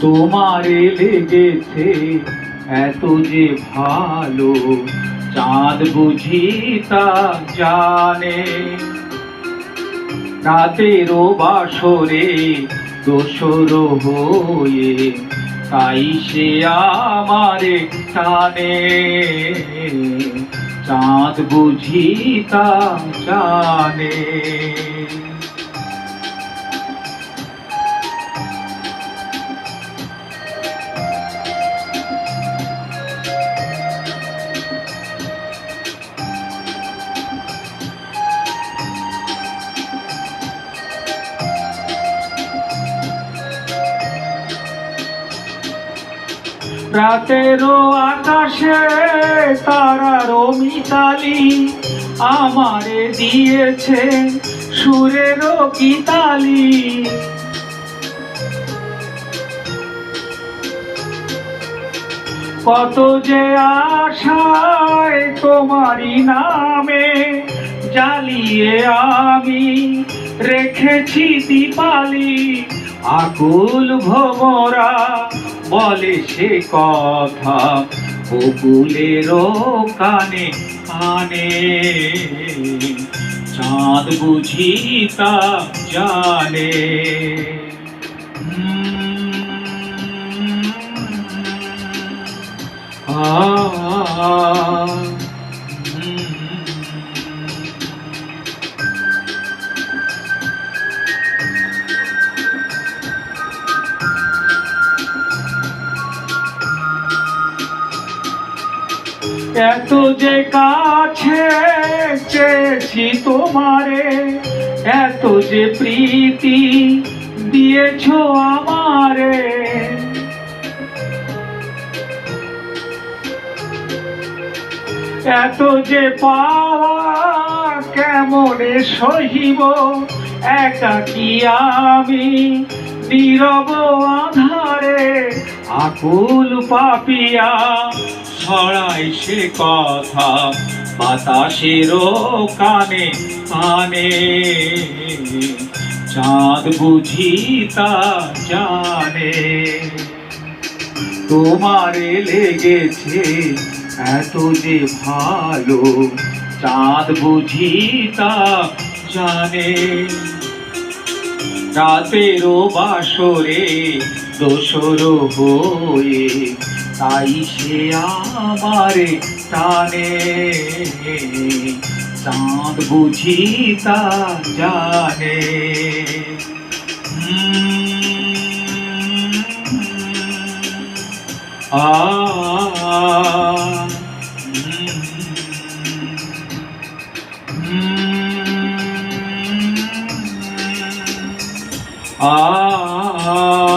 তোমারে লেগেছে এত যে ভালো চাঁদ বুঝি তা জানে। রাতেরও বাসরে দোসর হয়ে তাই সে আমার টানে। চাঁদ বুঝি তা জানে। রাতেরও আকাশে তারারও মিতালি আমারে দিয়েছে সুরেরও কিতালি। কত যে আশায় তোমারই নামে জ্বালিয়ে আমি রেখেছি দীপালি, আকুল ভোমরা বলে সে কথা। বকুলেরও কানে কানে চাঁদ বুঝি তা জানে। এত যে কাছে চেয়েছি তোমারে, এত যে প্রীতি দিয়েছ আমারে। এত যে পাওয়া কেমনে সহিব একাকি আমি নীরব আধারে? আকুল পাপিয়া ছড়াই সে কথা, বাতাসেরও কানে কানে। চাঁদ বুঝি তা জানে। তোমারে লেগেছে এত যে ভালো, চাঁদ বুঝি তা জানে। রাতেরও বাসরে দোসর হয়ে তাই সে আমারে টানে। চাঁদ বুঝি তা জানে। আ আ